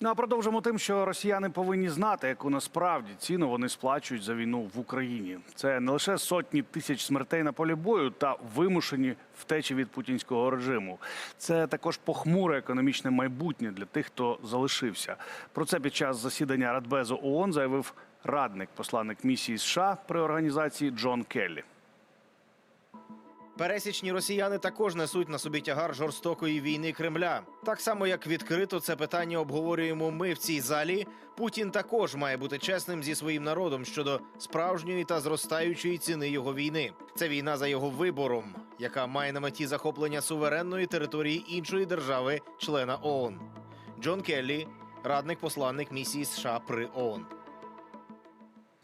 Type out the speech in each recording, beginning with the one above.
Ну а продовжимо тим, що росіяни повинні знати, яку насправді ціну вони сплачують за війну в Україні. Це не лише сотні тисяч смертей на полі бою та вимушені втечі від путінського режиму. Це також похмуре економічне майбутнє для тих, хто залишився. Про це під час засідання Радбезу ООН заявив радник посланник місії США при організації Джон Келлі. Пересічні росіяни також несуть на собі тягар жорстокої війни Кремля. Так само, як відкрито це питання обговорюємо ми в цій залі. Путін також має бути чесним зі своїм народом щодо справжньої та зростаючої ціни його війни. Це війна за його вибором, яка має на меті захоплення суверенної території іншої держави, члена ООН. Джон Келлі, радник посланник місії США при ООН.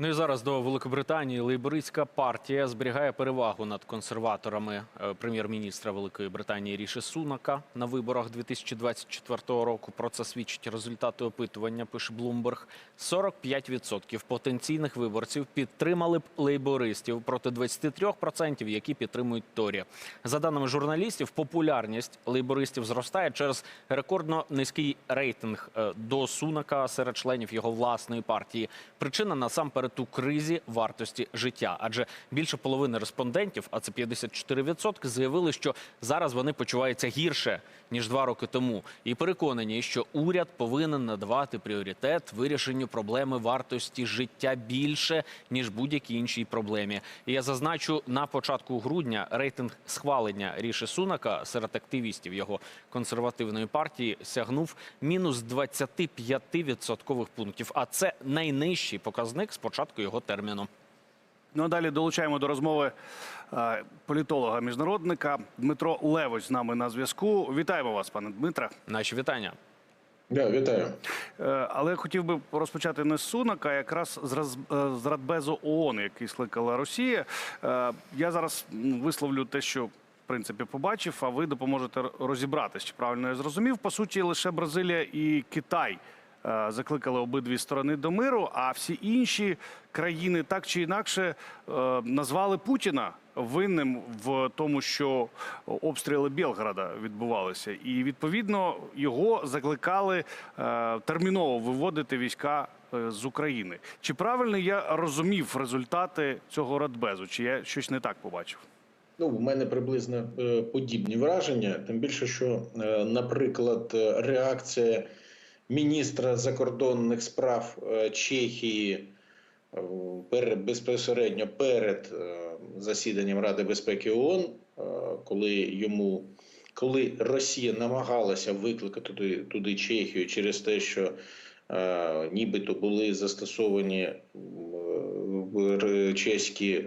Ну і зараз до Великобританії лейбористська партія зберігає перевагу над консерваторами е, прем'єр-міністра Великої Британії Ріші Сунака на виборах 2024 року. Про це свідчать результати опитування. Пише Блумберг. 45% потенційних виборців підтримали б лейбористів проти 23%, які підтримують Торі. За даними журналістів, популярність лейбористів зростає через рекордно низький рейтинг е, до Сунака серед членів його власної партії. Причина насамперед у кризі вартості життя, адже більше половини респондентів, а це 54%, заявили, що зараз вони почуваються гірше ніж два роки тому, і переконані, що уряд повинен надавати пріоритет вирішенню проблеми вартості життя більше ніж будь-якій іншій проблемі. І я зазначу на початку грудня рейтинг схвалення ріші Сунака серед активістів його консервативної партії сягнув мінус 25 відсоткових пунктів. А це найнижчий показник з початку його терміну. Ну а далі долучаємо до розмови е, політолога міжнародника Дмитро Левось з нами на зв'язку. Вітаємо вас, пане Дмитре. Наші вітання. Да, вітаю. Е, Але хотів би розпочати не з Сунака, а якраз з е, з Радбезу ООН, який скликала Росія. Я зараз висловлю те, що в принципі побачив, а ви допоможете р- розібратись, чи правильно я зрозумів. По суті, лише Бразилія і Китай закликали обидві сторони до миру, а всі інші країни так чи інакше е, назвали Путіна винним в тому, що обстріли Білграда відбувалися, і відповідно його закликали е, терміново виводити війська е, з України. Чи правильно я розумів результати цього радбезу? Чи я щось не так побачив? Ну, в мене приблизно е, подібні враження. Тим більше, що, е, наприклад, е, реакція міністра закордонних справ е, Чехії е, безпосередньо перед е, засіданням Ради безпеки ООН, коли йому коли Росія намагалася викликати туди, туди Чехію через те, що е, нібито були застосовані чеські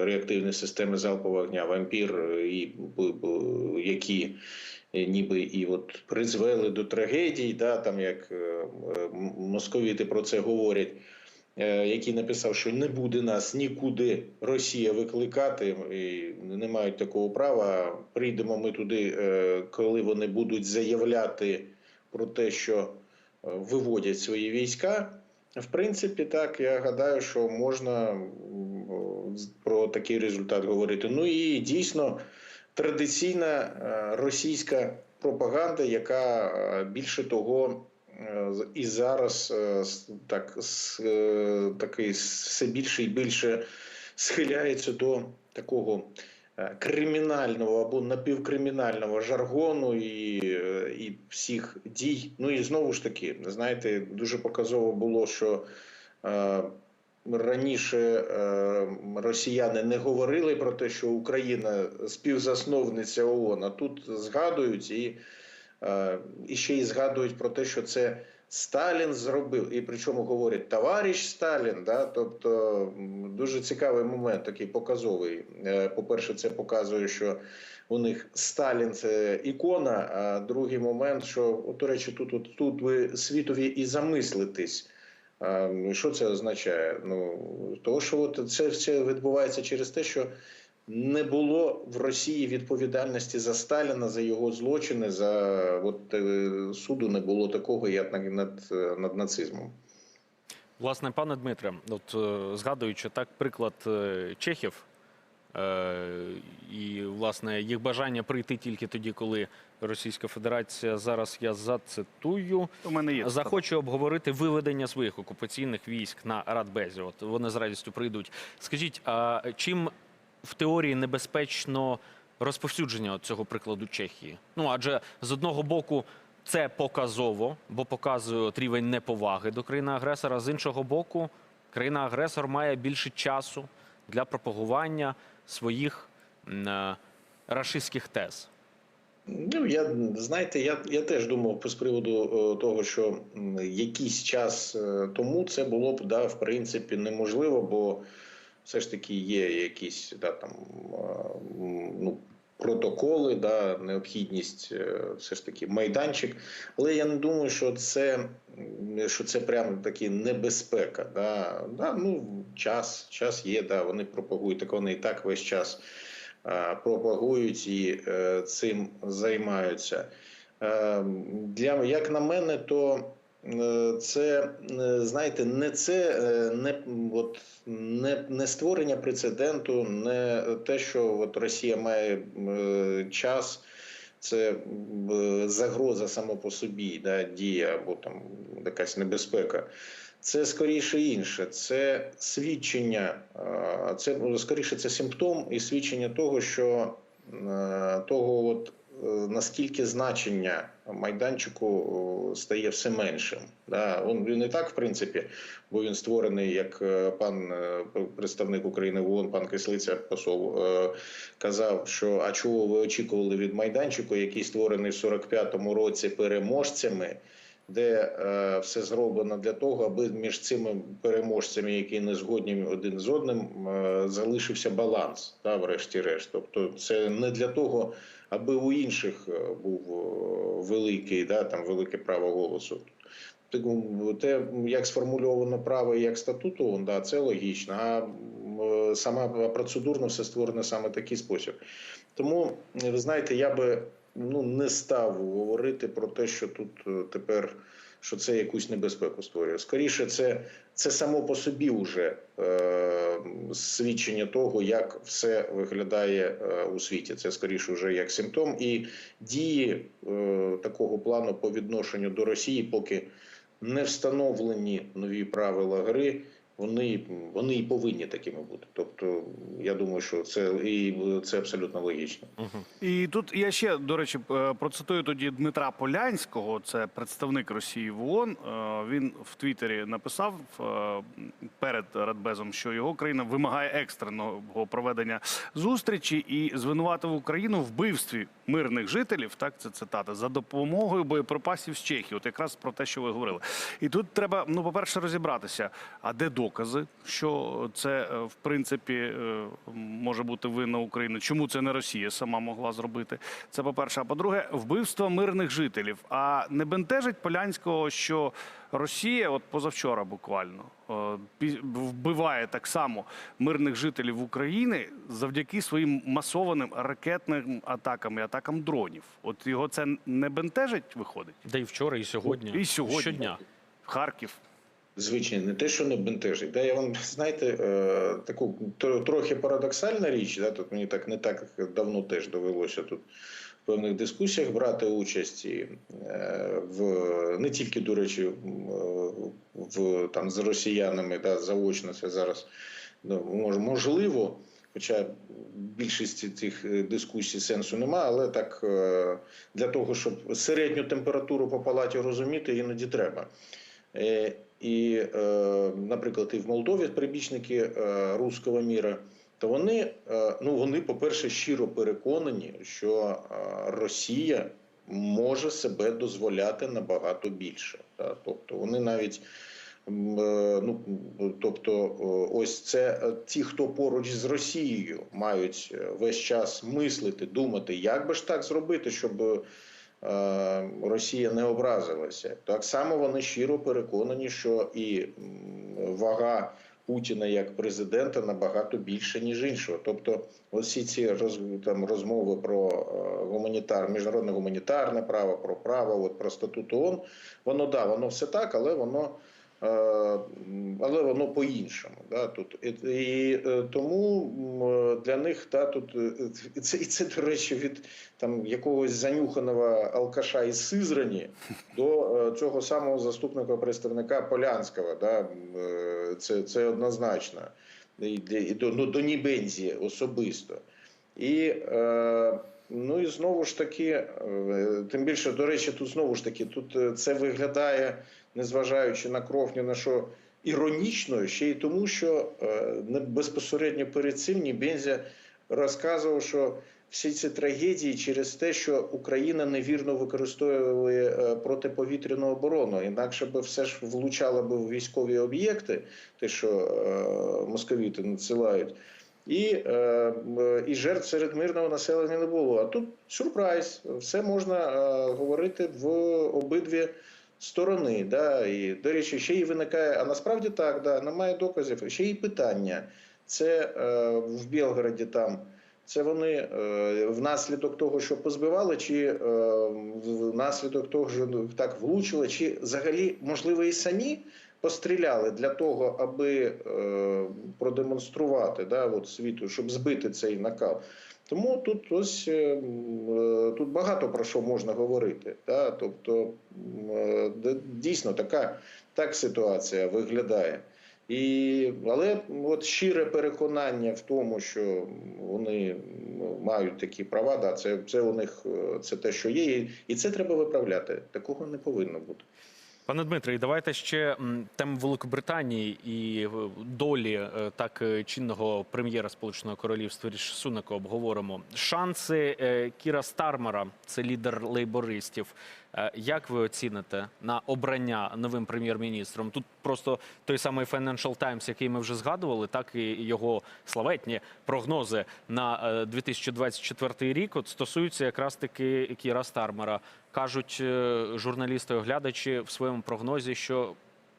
реактивні системи залпового огня вампір, і які ніби і от призвели до трагедій, да, там як е, московіти про це говорять. е, Який написав, що не буде нас нікуди Росія викликати, і не мають такого права. Прийдемо ми туди, е, коли вони будуть заявляти про те, що е, виводять свої війська. В принципі, так я гадаю, що можна про такий результат говорити. Ну і дійсно традиційна е, російська пропаганда, яка е, більше того. е, І зараз так такий все більше і більше схиляється до такого кримінального або напівкримінального жаргону і, і всіх дій. Ну і знову ж таки, знаєте, дуже показово було, що раніше е, росіяни не говорили про те, що Україна співзасновниця ООН, а тут згадують і, е, і ще й згадують про те, що це. Сталін зробив, і причому говорять товариш Сталін. Да? Тобто дуже цікавий момент, такий показовий. Е, По-перше, це показує, що у них Сталін це ікона. А другий момент, що от, до речі, тут, от, тут ви світові і замислитесь. А, ну, Що це означає? Ну того, що от це все відбувається через те, що не було в Росії відповідальності за Сталіна, за його злочини, за от, е, суду не було такого, як над, над, нацизмом. Власне, пане Дмитре, от е, згадуючи так приклад е, чехів, І, власне, їх бажання прийти тільки тоді, коли Російська Федерація зараз я зацитую. У мене є Захоче обговорити виведення своїх окупаційних військ на Радбезі. От вони з радістю прийдуть. Скажіть, а чим в теорії небезпечно розповсюдження цього прикладу Чехії? Ну адже з одного боку. Це показово, бо показує рівень неповаги до країни-агресора. З іншого боку, країна-агресор має більше часу для пропагування своїх е, рашистських тез. Ну, я знаєте, я, я теж думав з приводу е, того, що якийсь час е, тому це було б да, в принципі неможливо, бо все ж таки є якісь да, там, ну, протоколи, да, необхідність е, все ж таки майданчик. Але я не думаю, що це, що це прямо таки небезпека. Да. Да, ну, час, час є, да, вони пропагують, так вони і так весь час е, пропагують і е, цим займаються. Е, Для як на мене, то це е, знаєте, не це е, не от не, не створення прецеденту, не те, що от Росія має е, час. Це е, загроза само по собі, да, дія або там якась небезпека. Це скоріше інше, це свідчення, е, це скоріше це симптом і свідчення того, що е, того, от е, наскільки значення майданчику стає все меншим. Да, він, і так, в принципі, бо він створений як е, пан е, представник України в ООН, пан Кислиця, посол, е, казав, що а чого ви очікували від майданчику, який створений в 45-му році переможцями де все зроблено для того, аби між цими переможцями, які не згодні один з одним, залишився баланс, та, врешті-решт. Тобто, це не для того, аби у інших е, був е, великий, да, там велике право голосу. Те, як сформульовано право як статуту, да, це логічно. А е, сама процедурно все створено саме такий спосіб. Тому, ви знаєте, я би ну, не став говорити про те, що тут тепер що це якусь небезпеку створює. Скоріше, це, це само по собі вже е, свідчення того, як все виглядає е, у світі. Це скоріше вже як симптом. І дії е, такого плану по відношенню до Росії, поки не встановлені нові правила гри. Вони, вони і повинні такими бути. Тобто, я думаю, що це і це абсолютно логічно. І тут я ще, до речі, е, процитую тоді Дмитра Полянського, це представник Росії в ООН. Е, Він в Твіттері написав е, перед Радбезом, що його країна вимагає екстреного проведення зустрічі і звинуватив Україну в вбивстві мирних жителів. Так, це цитата за допомогою боєприпасів з Чехії. От якраз про те, що ви говорили. І тут треба, ну, по-перше, розібратися, а де докази, що це е, в принципі е, може бути винна Україна. Чому це не Росія сама могла зробити? Це по-перше. А по-друге, вбивство мирних жителів. А не бентежить Полянського, що Росія, от позавчора буквально, вбиває так само мирних жителів України завдяки своїм масованим ракетним атакам і атакам дронів. От його це не бентежить, виходить? Да і вчора, і сьогодні. І сьогодні. Щодня. Харків. Звичайно, не те, що не бентежить. Да, я вам знаєте, е, таку трохи парадоксальна річ. Да, тут мені так не так давно теж довелося тут в певних дискусіях брати участь і, е, в не тільки, до речі, е, в там з росіянами, да, заочно це зараз ну, можливо. Хоча більшості цих е, дискусій сенсу немає, але так е, для того, щоб середню температуру по палаті розуміти, іноді треба. Е, І, наприклад, і в Молдові прибічники руського міра, то вони, ну вони, по-перше, щиро переконані, що Росія може себе дозволяти набагато більше. Тобто вони навіть. Е, Ну, тобто, ось це е, ті, хто поруч з Росією мають е, весь час мислити, думати, як би ж так зробити, щоб Росія не образилася. Так само вони щиро переконані, що і вага Путіна як президента набагато більше, ніж іншого. Тобто, всі ці роз, там, розмови про гуманітар, міжнародне гуманітарне право, про право, от, про статут ООН, воно да, воно все так, але воно але воно по-іншому. Да, тут. І, і е, тому для них да, тут е, і це, і це, до речі, від там, якогось занюханого алкаша із Сизрані до е, цього самого заступника представника Полянського. Да, е, це, це однозначно. І, і до, ну, до Нібензі особисто. І, е, ну і знову ж таки, е, тим більше, до речі, тут знову ж таки, тут е, це виглядає, незважаючи на кров, ні на що іронічно, ще й тому, що е, безпосередньо перед цим Нібензя розказував, що всі ці трагедії через те, що Україна невірно використовує е, протиповітряну оборону, інакше би все ж влучало би в військові об'єкти, те, що е, московіти надсилають. І, і жертв серед мирного населення не було. А тут сюрприз. Все можна говорити в обидві сторони. Да? І, до речі, ще й виникає, а насправді так, да, немає доказів. Ще й питання. Це е, в Білгороді там. Це вони е, внаслідок того, що позбивали, чи е, внаслідок того, що ну, так влучили, чи взагалі, можливо, і самі постріляли для того, аби е, продемонструвати да, от світу, щоб збити цей накал. Тому тут ось е, е, тут багато про що можна говорити. Да? Тобто е, дійсно така так ситуація виглядає. І, але от щире переконання в тому, що вони мають такі права, да, це, це у них це те, що є, і це треба виправляти. Такого не повинно бути. Пане Дмитрий, давайте ще тему Великобританії і е, долі е, так е, чинного прем'єра Сполученого Королівства Ріші Сунака обговоримо. Шанси Кіра Стармера, це лідер лейбористів. Е, Як ви оціните на обрання новим прем'єр-міністром? Тут просто той самий Financial Times, який ми вже згадували, так і його славетні прогнози на е, 2024 рік от стосуються якраз таки Кіра Стармера. Кажуть е, журналісти, оглядачі в своєму прогнозі, що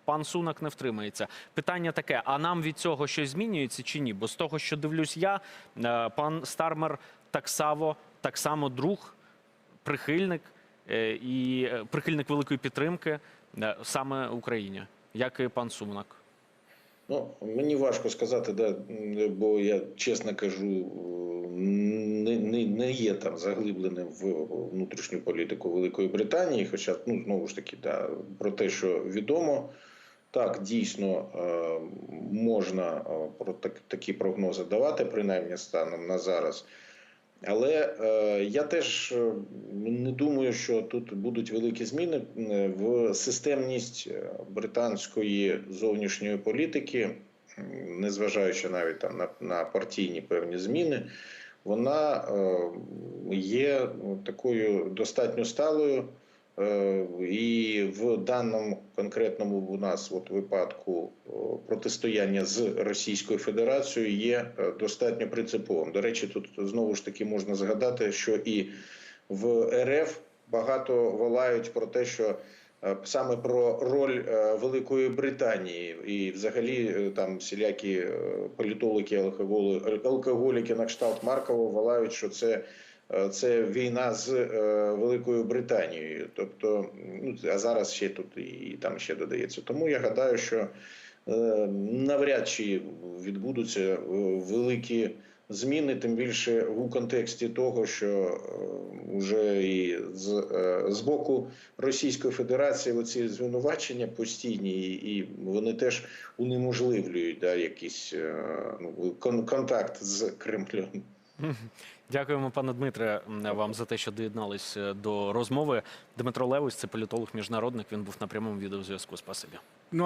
пан Сунак не втримається. Питання таке: а нам від цього щось змінюється чи ні? Бо з того, що дивлюсь я, е, пан Стармер так само, так само друг, прихильник е, і е, прихильник великої підтримки е, саме Україні, як і пан Сунак. Ну, мені важко сказати, да, бо я чесно кажу, е, не, не, не є там заглибленим в внутрішню політику Великої Британії. Хоча, ну, знову ж таки, да, про те, що відомо, так, дійсно е, можна е, про так, такі прогнози давати, принаймні станом на зараз. Але е, я теж е, не думаю, що тут будуть великі зміни Е, в системність е, британської зовнішньої політики, незважаючи навіть там на, на партійні певні зміни, вона е, є такою достатньо сталою. Е, І в даному конкретному у нас от випадку протистояння з Російською Федерацією є е, достатньо принциповим. До речі, тут знову ж таки можна згадати, що і в РФ багато волають про те, що е, саме про роль Великої Британії і взагалі там всілякі політологи, алкоголіки на кшталт Маркова волають, що це це війна з е, Великою Британією. Тобто, ну а зараз ще тут і там ще додається. Тому я гадаю, що е, навряд чи відбудуться е, великі зміни, тим більше у контексті того, що вже і з, е, з боку Російської Федерації оці звинувачення постійні, і, вони теж унеможливлюють да, якийсь е, ну, контакт з Кремлем. Дякуємо, пане Дмитре, вам за те, що доєднались е, до розмови. Дмитро Левось, це політолог міжнародник. Він був на прямому відеозв'язку. Спасибі.